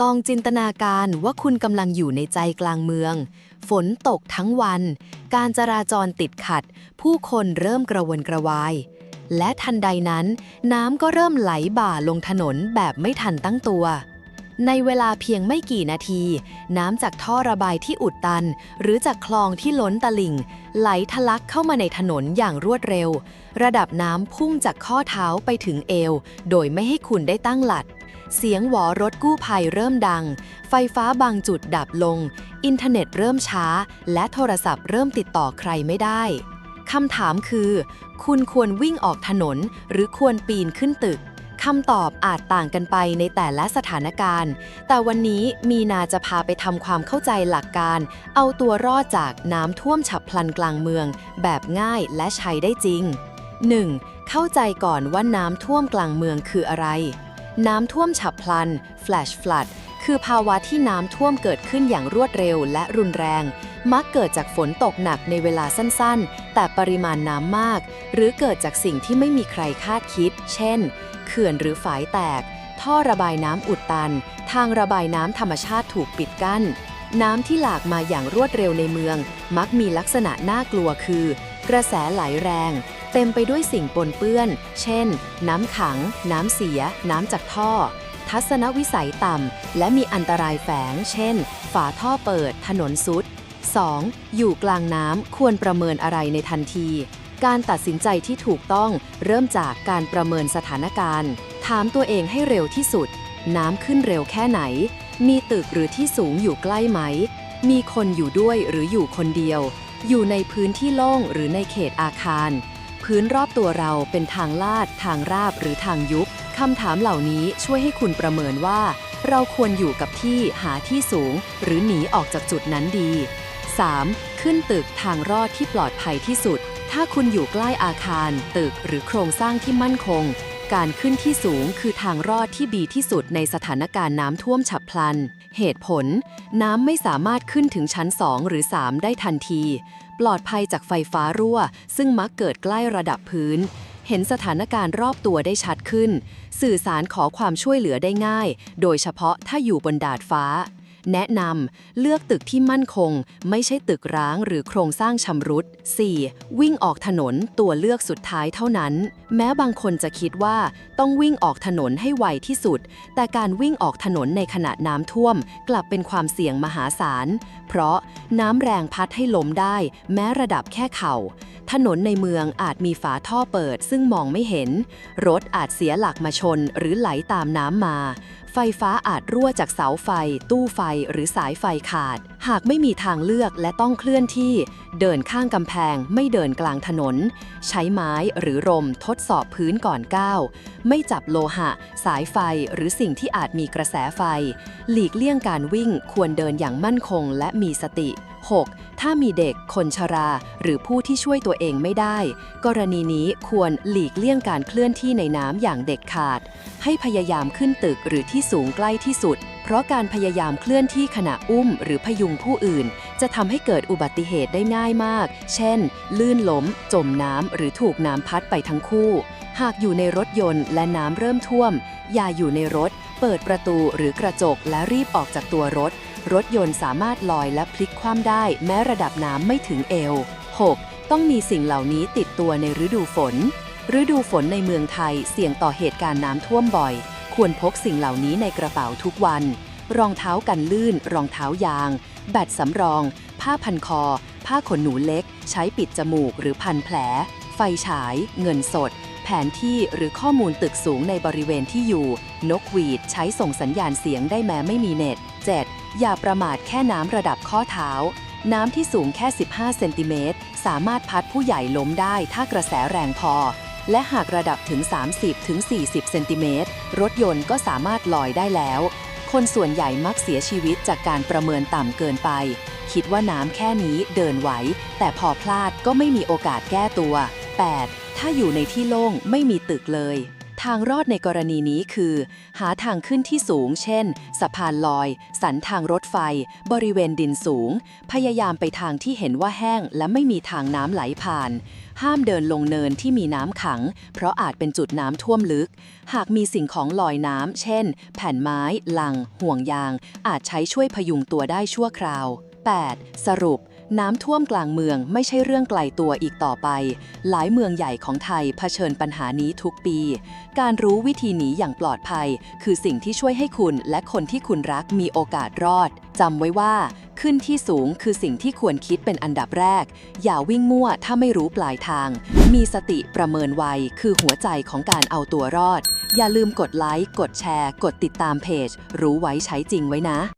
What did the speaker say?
ลองจินตนาการว่าคุณกำลังอยู่ในใจกลางเมือง ฝนตกทั้งวัน การจราจรติดขัด ผู้คนเริ่มกระวนกระวาย และทันใดนั้น น้ำก็เริ่มไหลบ่าลงถนนแบบไม่ทันตั้งตัว ในเวลาเพียงไม่กี่นาที น้ำจากท่อระบายที่อุดตัน หรือจากคลองที่ล้นตลิ่ง ไหลทะลักเข้ามาในถนนอย่างรวดเร็ว ระดับน้ำพุ่งจากข้อเท้าไปถึงเอว โดยไม่ให้คุณได้ตั้งหลัด เสียงหวอรถกู้ภัยเริ่มดัง ไฟฟ้าบางจุดดับลง อินเทอร์เน็ตเริ่มช้า และโทรศัพท์เริ่มติดต่อใครไม่ได้คำถามคือ คุณควรวิ่งออกถนน หรือควรปีนขึ้นตึกคำตอบอาจต่างกันไปในแต่ละสถานการณ์ แต่วันนี้มีนาจะพาไปทำความเข้าใจหลักการ เอาตัวรอดจากน้ำท่วมฉับพลันกลางเมือง แบบง่ายและใช้ได้จริง 1. เข้าใจก่อนว่าน้ำท่วมกลางเมืองคืออะไร น้ำท่วมฉับพลัน flash flood คือภาวะที่น้ำท่วมเกิดขึ้นอย่างรวดเร็วและรุนแรง มักเกิดจากฝนตกหนักในเวลาสั้นๆ แต่ปริมาณน้ำมาก หรือเกิดจากสิ่งที่ไม่มีใครคาดคิด เช่น เขื่อนหรือฝายแตก ท่อระบายน้ำอุดตัน ทางระบายน้ำธรรมชาติถูกปิดกั้น น้ำที่หลากมาอย่างรวดเร็วในเมือง มักมีลักษณะน่ากลัวคือ กระแสไหลแรง เต็มไปด้วยสิ่งปนเปื้อน เช่น น้ำขัง น้ำเสีย น้ำจากท่อ ทัศนวิสัยต่ำ และมีอันตรายแฝง เช่น ฝาท่อเปิด ถนนซุด 2. อยู่กลางน้ำควรประเมินอะไรในทันที การตัดสินใจที่ถูกต้องเริ่มจากการประเมินสถานการณ์ ถามตัวเองให้เร็วที่สุด น้ำขึ้นเร็วแค่ไหน มีตึกหรือที่สูงอยู่ใกล้ไหม มีคนอยู่ด้วยหรืออยู่คนเดียว อยู่ในพื้นที่โล่งหรือในเขตอาคาร พื้นรอบตัวเราเป็นทางลาด ทางราบหรือทางยุบคำถามเหล่านี้ช่วยให้คุณประเมินว่า เราควรอยู่กับที่หาที่สูง หรือหนีออกจากจุดนั้นดี 3. ขึ้นตึกทางรอดที่ปลอดภัยที่สุด ถ้าคุณอยู่ใกล้อาคาร ตึกหรือโครงสร้างที่มั่นคง การขึ้นที่สูงคือทางรอดที่ดีที่สุดในสถานการณ์น้ำท่วมฉับพลัน เหตุผล น้ำไม่สามารถขึ้นถึงชั้น 2 หรือ 3 ได้ทันที ปลอดภัยจากไฟฟ้ารั่ว ซึ่งมักเกิดใกล้ระดับพื้น เห็นสถานการณ์รอบตัวได้ชัดขึ้น สื่อสารขอความช่วยเหลือได้ง่าย โดยเฉพาะถ้าอยู่บนดาดฟ้า แนะนำเลือกตึกที่มั่นคง ไม่ใช่ตึกร้างหรือโครงสร้างชำรุด 4. วิ่งออกถนนตัวเลือกสุดท้ายเท่านั้น แม้บางคนจะคิดว่าต้องวิ่งออกถนนให้ไวที่สุด แต่การวิ่งออกถนนในขณะน้ำท่วม กลับเป็นความเสี่ยงมหาศาล เพราะน้ำแรงพัดให้ล้มได้ แม้ระดับแค่เข่า ถนนในเมืองอาจมีฝาท่อเปิดซึ่งมองไม่เห็น รถอาจเสียหลักมาชนหรือไหลตามน้ำมา ไฟฟ้าอาจรั่วจากเสาไฟ ตู้ไฟหรือสายไฟขาด หากไม่มีทางเลือกและต้องเคลื่อนที่ เดินข้างกำแพง ไม่เดินกลางถนน ใช้ไม้หรือรมทดสอบพื้นก่อนก้าว ไม่จับโลหะ สายไฟหรือสิ่งที่อาจมีกระแสไฟ หลีกเลี่ยงการวิ่งควรเดินอย่างมั่นคงและมีสติ 6. ถ้ามีเด็ก คนชรา หรือผู้ที่ช่วยตัวเองไม่ได้ กรณีนี้ควรหลีกเลี่ยงการเคลื่อนที่ในน้ำอย่างเด็ดขาด ให้พยายามขึ้นตึกหรือที่สูงใกล้ที่สุด เพราะการพยายามเคลื่อนที่ขณะอุ้ม หรือพยุงผู้อื่น จะทำให้เกิดอุบัติเหตุได้ง่ายมาก เช่น ลื่นล้ม จมน้ำหรือถูกน้ำพัดไปทั้งคู่ หากอยู่ในรถยนต์และน้ำเริ่มท่วม อย่าอยู่ในรถ เปิดประตูหรือกระจกและรีบออกจากตัวรถ รถยนต์สามารถลอยและพลิกคว่ำได้แม้ระดับน้ำไม่ถึงเอว 6. ต้องมีสิ่งเหล่านี้ติดตัวในฤดูฝน ฤดูฝนในเมืองไทยเสี่ยงต่อเหตุการณ์น้ำท่วมบ่อย ควรพกสิ่งเหล่านี้ในกระเป๋าทุกวัน รองเท้ากันลื่น รองเท้ายาง แบตสำรอง ผ้าพันคอ ผ้าขนหนูเล็ก ใช้ปิดจมูกหรือพันแผล ไฟฉาย เงินสด แผนที่หรือข้อมูลตึกสูงในบริเวณที่อยู่ นกหวีดใช้ส่งสัญญาณเสียงได้แม้ไม่มีเน็ต 7. อย่าประมาทแค่น้ำระดับข้อเท้า น้ำที่สูงแค่ 15 เซนติเมตร สามารถพัดผู้ใหญ่ล้มได้ถ้ากระแสแรงพอ และหากระดับถึง 30ถึง40เซนติเมตร รถยนต์ก็สามารถลอยได้แล้ว คนส่วนใหญ่มักเสียชีวิตจากการประเมินต่ำเกินไป คิดว่าน้ำแค่นี้เดินไหว แต่พอพลาดก็ไม่มีโอกาสแก้ตัว 8. ถ้าอยู่ในที่โล่งไม่มีตึกเลย ทางรอดในกรณีนี้คือ หาทางขึ้นที่สูง เช่น สะพานลอย สันทางรถไฟ บริเวณดินสูง พยายามไปทางที่เห็นว่าแห้งและไม่มีทางน้ำไหลผ่าน ห้ามเดินลงเนินที่มีน้ำขัง เพราะอาจเป็นจุดน้ำท่วมลึก หากมีสิ่งของลอยน้ำเช่น แผ่นไม้ ลัง ห่วงยาง อาจใช้ช่วยพยุงตัวได้ชั่วคราว 8. สรุป น้ำท่วมกลางเมืองไม่ใช่เรื่องไกลตัวอีกต่อไป หลายเมืองใหญ่ของไทยเผชิญปัญหานี้ทุกปี การรู้วิธีหนีอย่างปลอดภัย คือสิ่งที่ช่วยให้คุณและคนที่คุณรักมีโอกาสรอด จำไว้ว่า ขึ้นที่สูงคือสิ่งที่ควรคิดเป็นอันดับแรก อย่าวิ่งมั่วถ้าไม่รู้ปลายทาง มีสติประเมินไวคือหัวใจของการเอาตัวรอด อย่าลืมกดไลค์ กดแชร์ กดติดตามเพจ รู้ไว้ใช้จริงไว้นะ